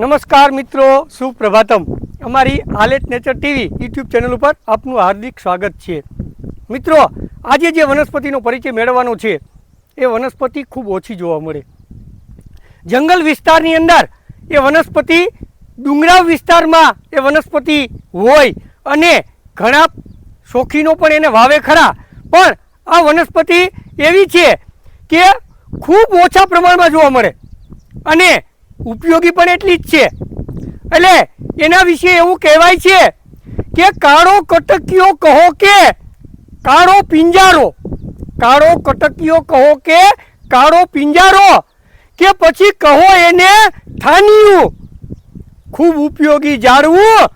નમસ્કાર મિત્રો, સુપ્રભાતમ. અમારી આલેટ નેચર ટીવી યુટ્યુબ ચેનલ ઉપર આપનું હાર્દિક સ્વાગત છે. મિત્રો, આજે જે વનસ્પતિનો પરિચય મેળવવાનો છે, એ વનસ્પતિ ખૂબ ઓછી જોવા મળે. જંગલ વિસ્તારની અંદર એ વનસ્પતિ ડુંગરાવ વિસ્તારમાં એ વનસ્પતિ હોય અને ઘણા શોખીનો પણ એને વાવે ખરા. પણ આ વનસ્પતિ એવી છે કે ખૂબ ઓછા પ્રમાણમાં જોવા મળે. અને ઉપયોગી પણ એટલી જ છે. એટલે એના વિશે એવું કહેવાય છે કે કાળો કટકીયો કહો કે કાળો પિંજારો. કાળો કટકીયો કહો કે કાળો પિંજારો કે પછી કહો એને થાનિયું. ખૂબ ઉપયોગી જાળવું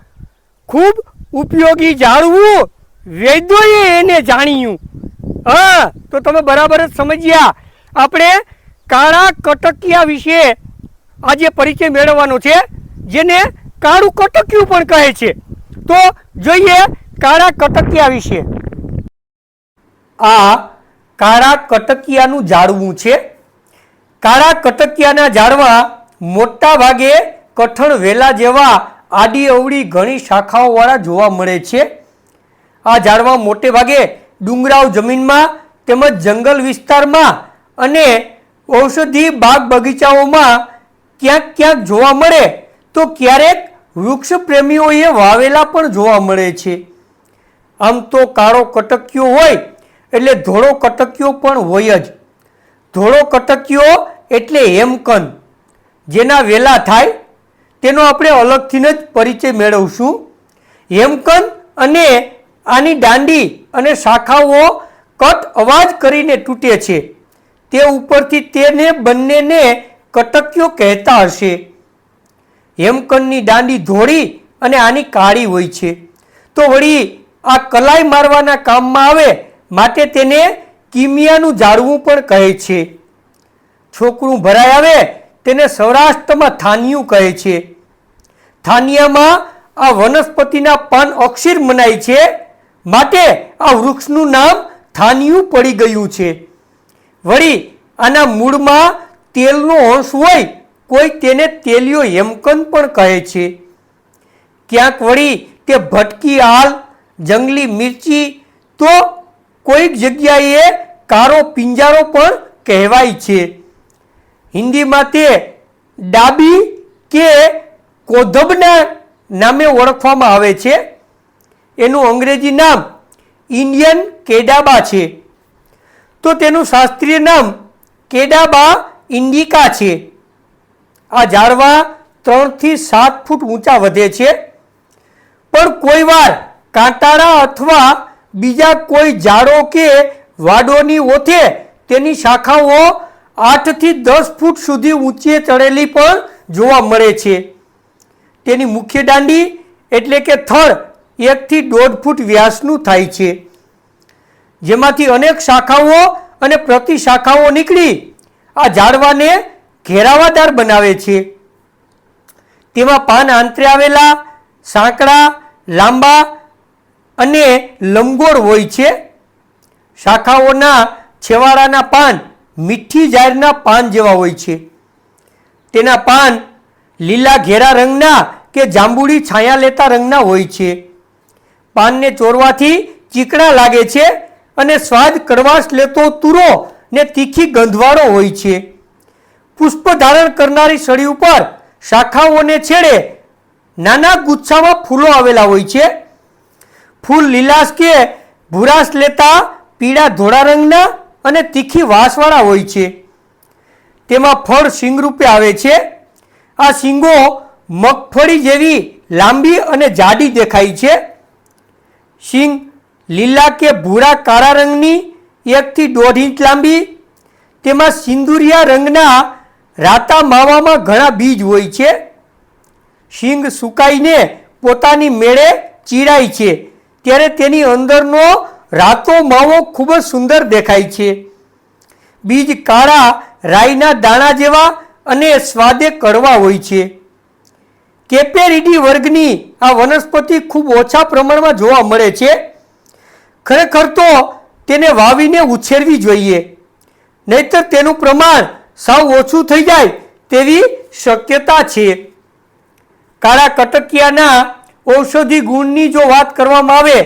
ખૂબ ઉપયોગી જાળવું વૈદ્યોએ એને જાણ્યું. હા, તો તમે બરાબર જ સમજ્યા. આપણે કાળા કટકિયા વિશે આજે પરિચય મેળવવાનો છે, જેને કાળું કટકિયું પણ કહે છે. તો જોઈએ કાળા કટકિયા વિશે. આ કાળા કટકિયાનું ઝાડવું છે. કાળા કટકિયાના ઝાડવા મોટા ભાગે કઠણ વેલા જેવા આડી અવળી ઘણી શાખાઓવાળા જોવા મળે છે. આ ઝાડવા મોટે ભાગે ડુંગરાવ જમીનમાં તેમજ જંગલ વિસ્તારમાં અને ઔષધિ બાગ બગીચાઓમાં ક્યાંક ક્યાંક જોવા મળે, તો ક્યારેક વૃક્ષ પ્રેમીઓએ વાવેલા પણ જોવા મળે છે. આમ તો કાળો કટકિયો હોય, એટલે ધોળો કટકિયો પણ હોય જ. ધોળો કટકિયો એટલે હેમકન જેના વેલા થાય, તેનો આપણે અલગથી જ પરિચય મેળવશું. હેમકન અને આની દાંડી અને શાખાઓ કટ અવાજ કરીને તૂટે છે. તે ઉપરથી તેને બંનેને કટકીઓ કહેતા હશે. હેમકંડની દાંડી ધોળી અને આની કાળી હોય છે. તો વળી આ કલાઈ મારવાના કામમાં આવે માટે તેને કિમિયાનું ઝાડવું પણ કહે છે. છોકરું ભરાઈ આવે તેને સૌરાષ્ટ્રમાં થાનિયું કહે છે. થાનિયામાં આ વનસ્પતિના પાન અક્ષીર મનાય છે. માટે આ વૃક્ષનું નામ થાનિયું પડી ગયું છે. વળી આના મૂળમાં તેલનો અંશ હોય, કોઈ તેને તેલિયો હેમકન પણ કહે છે. ક્યાંક વળી તે ભટકી હાલ, જંગલી મિર્ચી, તો કોઈક જગ્યાએ કારો પિંજારો પણ કહેવાય છે. હિન્દીમાં તે ડાબી કે કોધબના નામે ઓળખવામાં આવે છે. એનું અંગ્રેજી નામ ઇન્ડિયન કેડાબા છે. તો તેનું શાસ્ત્રીય નામ કેડાબા ઇન્ડિકા છે. આ ઝાડવા ત્રણથી સાત ફૂટ ઊંચા વધે છે. પણ કોઈ વાર કાંટાળા અથવા બીજા કોઈ ઝાડો કે વાડોની ઓથે તેની શાખાઓ આઠથી દસ ફૂટ સુધી ઊંચે ચડેલી પણ જોવા મળે છે. તેની મુખ્ય દાંડી એટલે કે થળ એકથી દોઢ ફૂટ વ્યાસનું થાય છે. જેમાંથી અનેક શાખાઓ અને પ્રતિ શાખાઓ નીકળી આ ઝાડવાને ઘેરાવાદાર બનાવે છે. તેમાં પાન આંતરે આવેલા સાંકડા, લાંબા અને લંબગોળ હોય છે. શાખાઓના છેવાડાના પાન મીઠી જાહેરના પાન જેવા હોય છે. તેના પાન લીલા ઘેરા રંગના કે જાંબુડી છાયા લેતા રંગના હોય છે. પાનને ચોરવાથી ચીકણા લાગે છે અને સ્વાદ કડવાશ લેતો તુરો ને તીખી ગંધવાળો હોય છે. પુષ્પ ધારણ કરનારી સળી ઉપર શાખાઓને છેડે નાના ગુચ્છામાં ફૂલો આવેલા હોય છે. ફૂલ લીલાશ કે ભૂરાશ લેતા પીળા ધોળા રંગના અને તીખી વાસવાળા હોય છે. તેમાં ફળ શિંગ રૂપે આવે છે. આ શિંગો મગફળી જેવી લાંબી અને જાડી દેખાય છે. સિંગ લીલા કે ભૂરા કાળા રંગની એકથી દોઢ ઇંચ લાંબી. તેમાં સિંદુરિયા રંગના રાતા માવામાં ઘણા બીજ હોય છે. શીંગ સુકાઈને પોતાની મેળે ચીરાય છે. ત્યારે તેની અંદરનો રાતો માવો ખૂબ જ સુંદર દેખાય છે. બીજ કાળા રાઈના દાણા જેવા અને સ્વાદે કડવા હોય છે. કેપેરિડી વર્ગની આ વનસ્પતિ ખૂબ ઓછા પ્રમાણમાં જોવા મળે છે. ખરેખર તો તેને વાવીને ઉછેરવી જોઈએ. નહીતર તેનું પ્રમાણ સાવ ઓછું થઈ જાય તેવી શક્યતા છે. કાળા કટકિયાના ઔષધિ ગુણની જો વાત કરવામાં આવે,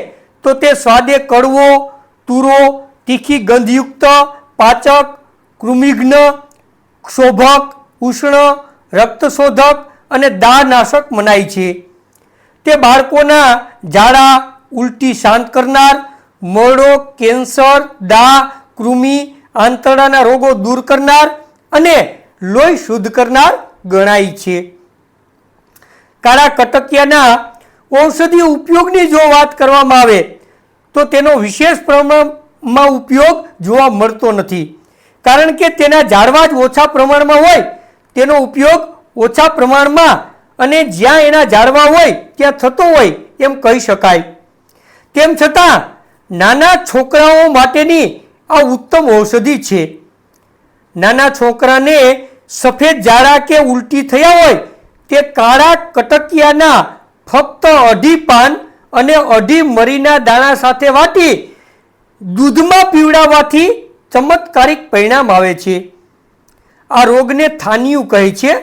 તો તે સ્વાદે કડવો, તુરો, તીખી ગંધયુક્ત, પાચક કૃમિઘ્ન ક્ષોભક, ઉષ્ણ, રક્તશોધક અને દાહનાશક મનાય છે. તે બાળકોના ઝાડા, ઉલટી શાંત કરનાર મોરડો કેન્સર, દા, કૃમિ, આંતરડાના રોગો દૂર કરનાર અને લોહી શુદ્ધ કરનાર ગણાય છે. કાળા કટકિયાના ઔષધીય ઉપયોગની જો વાત કરવામાં આવે, તો તેનો વિશેષ પ્રમાણમાં ઉપયોગ જોવા મળતો નથી. કારણ કે તેના ઝાડવા જ ઓછા પ્રમાણમાં હોય, તેનો ઉપયોગ ઓછા પ્રમાણમાં અને જ્યાં એના ઝાડવા હોય, ત્યાં થતો હોય એમ કહી શકાય. તેમ છતાં નાના છોકરાઓ માટેની આ ઉત્તમ ઔષધિ છે. નાના છોકરાને સફેદ ઝાડા કે ઉલટી થયા હોય તે કાળા કટકિયાના ફક્ત અઢી પાન અને અઢી મરીના દાણા સાથે વાટી દૂધમાં પીવડાવવાથી ચમત્કારિક પરિણામ આવે છે. આ રોગને થાનિયું કહે છે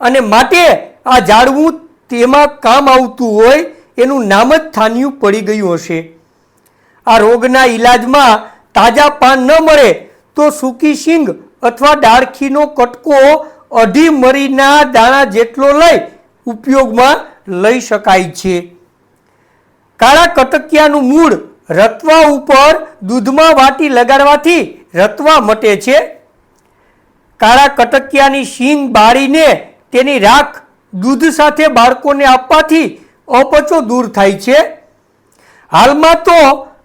અને માટે આ ઝાડવું તેમાં કામ આવતું હોય એનું નામ જ થાનિયું પડી ગયું હશે. આ રોગના ઈલાજમાં તાજા પાન ન મળે તો સૂકી શીંગ અથવા ડાળખીનો કટકો અઢી મરીના દાણા જેટલો લઈ ઉપયોગમાં લઈ શકાય છે. કાળા કટકિયાનું મૂળ રતવા ઉપર દૂધમાં વાટી લગાડવાથી રતવા મટે છે. કાળા કટકિયાની શીંગ બાળીને તેની રાખ દૂધ સાથે બાળકોને આપવાથી અપચો દૂર થાય છે. હાલમાં તો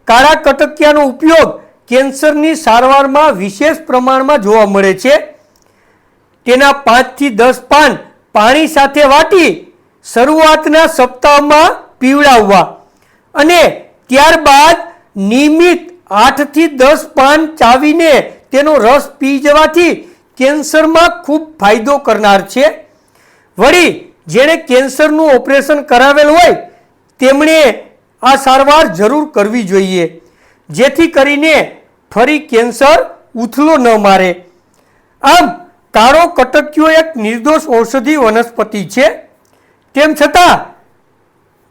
કાળા કટકિયાનો ઉપયોગ કેન્સરની સારવારમાં વિશેષ પ્રમાણમાં જોવા મળે છે. તેના પાંચથી દસ પાન પાણી સાથે વાટી શરૂઆતના સપ્તાહમાં પીવડાવવા અને ત્યારબાદ નિયમિત આઠથી દસ પાન ચાવીને તેનો રસ પી જવાથી કેન્સરમાં ખૂબ ફાયદો કરનાર છે. વળી, જેણે કેન્સરનું ઓપરેશન કરાવેલ હોય, તેમણે આ સારવાર જરૂર કરવી જોઈએ. જેથી કરીને ફરી કેન્સર ઉથલો ન મારે. આમ કાળો કટક્યો એક નિર્દોષ ઔષધિ વનસ્પતિ છે. તેમ છતાં,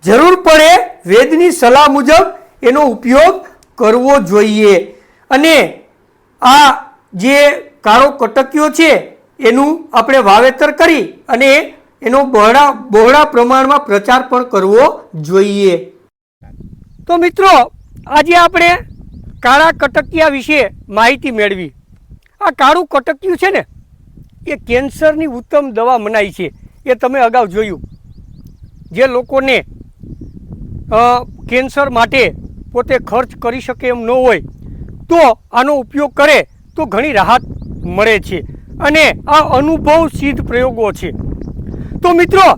જરૂર પડે વેદની સલાહ મુજબ એનો ઉપયોગ કરવો જોઈએ. અને આ જે કાળો કટક્યો છે, એનું આપણે વાવેતર કરી અને એનો બહોળા બહોળા પ્રમાણમાં પ્રચાર પણ કરવો જોઈએ. તો મિત્રો, આજે આપણે કાળા કટકિયા વિશે માહિતી મેળવી. આ કાળું કટકિયું છે ને, એ કેન્સરની ઉત્તમ દવા મનાય છે, એ તમે અગાઉ જોયું. જે લોકોને કેન્સર માટે પોતે ખર્ચ કરી શકે એમ ન હોય, તો આનો ઉપયોગ કરે તો ઘણી રાહત મળે છે અને આ અનુભવ સિદ્ધ પ્રયોગો છે. તો મિત્રો,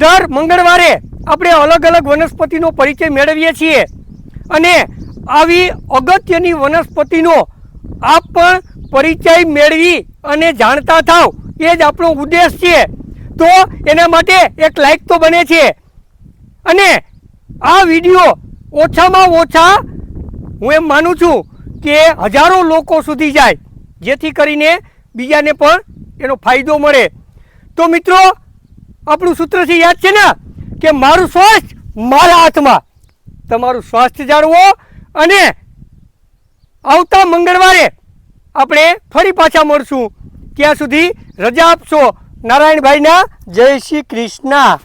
દર મંગળવારે આપણે અલગ અલગ વનસ્પતિનો પરિચય મેળવીએ છીએ. અને આવી અગત્યની વનસ્પતિનો આપ પણ પરિચય મેળવી અને જાણતા થાવ. એ જ આપણો ઉદ્દેશ છે. તો એના માટે એક લાઈક તો બને છે. અને આ વીડિયો ઓછામાં ઓછા હું એમ માનું છું કે હજારો લોકો સુધી જાય, જેથી કરીને બીજાને પણ એનો ફાયદો મળે. તો મિત્રો, આપણું સૂત્ર છે યાદ છે ને? કે મારું સ્વાસ્થ્ય મારા હાથમાં. તમારું સ્વાસ્થ્ય જાળવો અને આવતા મંગળવારે આપણે ફરી પાછા મળશું. ત્યાં સુધી રજા આપશો. નારાયણભાઈના જય શ્રી કૃષ્ણ.